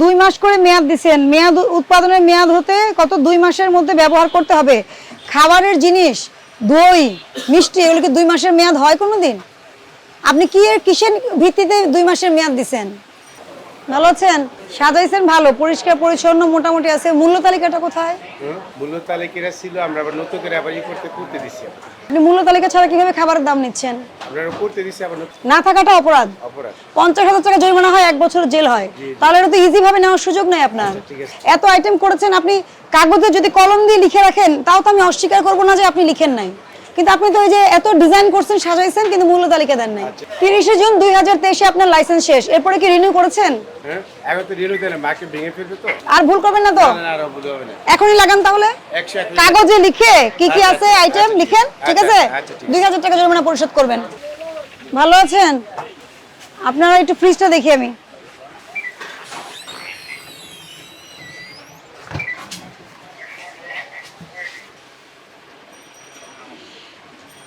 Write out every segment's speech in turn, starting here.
দুই মাস করে মেয়াদ দিছেন। মেয়াদ উৎপাদনের মেয়াদ হতে কত দুই মাসের মধ্যে ব্যবহার করতে হবে? খাবারের জিনিস দই মিষ্টি এগুলো কি দুই মাসের মেয়াদ হয় কোনো দিন আপনি কি এর কিসের ভিত্তিতে দুই মাসের মেয়াদ দিছেন? ভালো আছেন? সাজাইছেন ভালো পরিষ্কার পরিচ্ছন্ন মোটামুটি আছে। মূল্য তালিকাটা কোথায়? মূল্য তালিকারা ছিল আমরা আবার নতুন করে আবার ই করতে করতে দিছি। আপনি মূল্য তালিকা ছাড়া কীভাবে খাবারের দাম নিচ্ছেন? আমরা করতে দিছি আবার না থাকাটা অপরাধ। অপরাধ। পঞ্চাশ হাজার টাকা জরিমানা হয় এক বছর জেল হয়। তাহলে এটা তো ইজি ভাবে নেওয়ার সুযোগ নেই আপনার। এত আইটেম করেছেন আপনি কাগজে যদি কলম দিয়ে লিখে রাখেন তাও তো আমি অস্বীকার করব না যে আপনি লিখেন নাই। কিন্তু আপনি তো ওই যে এত ডিজাইন করছেন সাজাইছেন কিন্তু মূল্য তালিকা দেন নাই। তিরিশে জুন দুই হাজার তেইশে আপনার লাইসেন্স শেষ। এরপরে কি রিনিউ করেছেন? হ্যাঁ আর ভুল করবেন না তো? এখনই লাগান তাহলে। কাগজে লিখে কি কি আচ্ছা, আছে আচ্ছা, আইটেম আচ্ছা, লিখেন ঠিক আচ্ছা, আছে? আচ্ছা, দুই হাজার টাকা জরিমানা পরিশোধ করবেন। ভালো আছেন? আপনারা একটু ফ্রিজটা দেখি আমি।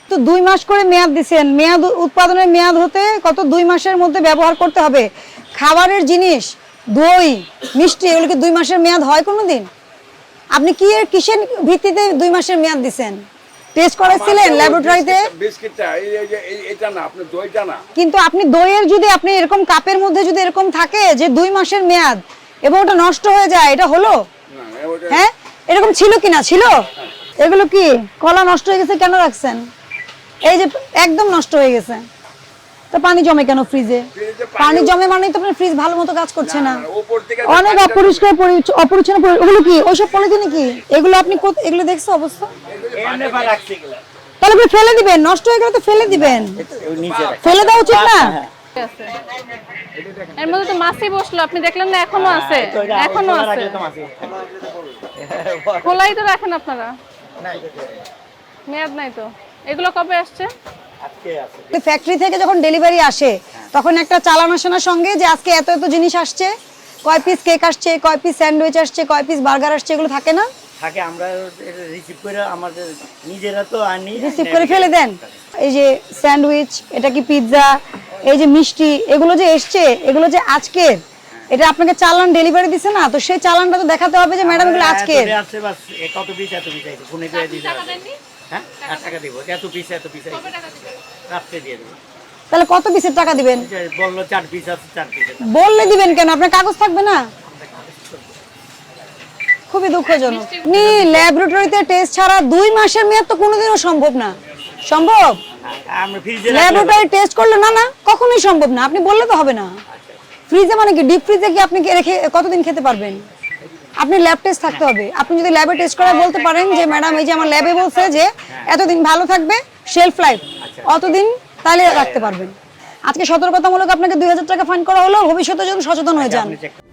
তো দুই মাস করে মেয়াদ দিছেন। মেয়াদ উৎপাদনের মেয়াদ হতে কত দুই মাসের মধ্যে ব্যবহার করতে হবে? খাবারের জিনিস, দই, মিষ্টি, এগুলো কি দুই মাসের মেয়াদ হয় কোনো দিন আপনি কি এর কিসের ভিত্তিতে দুই মাসের মেয়াদ দিছেন? টেস্ট করেছিলেন ল্যাবরেটরিতে বিস্কিটটা এটা না আপনি দইটা না। কিন্তু আপনি দইয়ের যদি আপনি এরকম কাপের মধ্যে যদি এরকম থাকে যে দুই মাসের মেয়াদ এবং ওটা নষ্ট হয়ে যায় এটা হলো? না হ্যাঁ? এরকম ছিল কি না? ছিল? এগুলো কি? কলা নষ্ট হয়ে গেছে কেন রাখছেন? এই যে একদম নষ্ট হয়ে গেছে। তো পানি জমে কেন ফ্রিজে পানি জমে মানে তো আপনার ফ্রিজ ভালো মতো কাজ করছে না। অনেক অপরিষ্কার অপরিচ্ছন্ন পরি- ওগুলো কি? ওইসব পলিথিনে কি? এগুলো আপনি এগুলো দেখছ অবস্থা? তাহলে আপনি ফেলে দিবেন নষ্ট হয়ে গেলে তো ফেলে দিবেন। ফেলে দেওয়া উচিত না? এর মধ্যে তো মাছই বসল আপনি দেখলেন না এখনও আছে? এখনও আছে। খোলাই তো রাখেন আপনারা। মেয়াদ নাই তো। এগুলো কবে আসছে? ফ্যাক্টরি থেকে যখন ডেলিভারি আসে তখন একটা চালান আসে না সঙ্গে যে আজকে এত এত জিনিস আসছে কয় পিস কেক আসছে কয় পিস স্যান্ডউইচ আসছে কয় পিস বার্গার আসছে এগুলো থাকে না? থাকে আমরা রিসিভ করে আমাদের নিজেরা তো আনি রিসিভ করে ফেলে দেন। এই যে স্যান্ডউইচ এটা কি পিৎজা এই যে মিষ্টি এগুলো যে এসছে এগুলো যে আজকের এটা আপনাকে চালান ডেলিভারি দিছে না? তো সেই চালানটা তো দেখাতে হবে যে ম্যাডাম এগুলো আজকের। হ্যাঁ? আর টাকা দিব। এত পিস এত পিস রাত্রে দিয়ে দেবো। তাহলে কত পিসের টাকা দিবেন? বলল চার পিস আছে চার পিস বললে দিবেন কেন? আপনার কাগজ থাকবে না? খুবই দুঃখজনক। আপনি ল্যাবরেটরিতে টেস্ট ছাড়া দুই মাসের মেয়াদ তো কোনোদিনও সম্ভব না। সম্ভব? ল্যাবরেটরি টেস্ট করলে না না কখনোই সম্ভব না। আপনি বললে তো হবে না। ফ্রিজে মানে কি? ডিপ ফ্রিজে কি আপনি কি রেখে কতদিন খেতে পারবেন? আপনি ল্যাব টেস্ট থাকতে হবে। আপনি যদি ল্যাবে টেস্ট করা বলতে পারেন যে ম্যাডাম এই যে আমার ল্যাবে বলছে যে এতদিন ভালো থাকবে শেলফ লাইফ অতদিন তাহলে রাখতে পারবেন। আজকে সতর্কতামূলক আপনাকে দুই হাজার টাকা ফাইন করা হলো ভবিষ্যতে যেন সচেতন হয়ে যান। আপনি check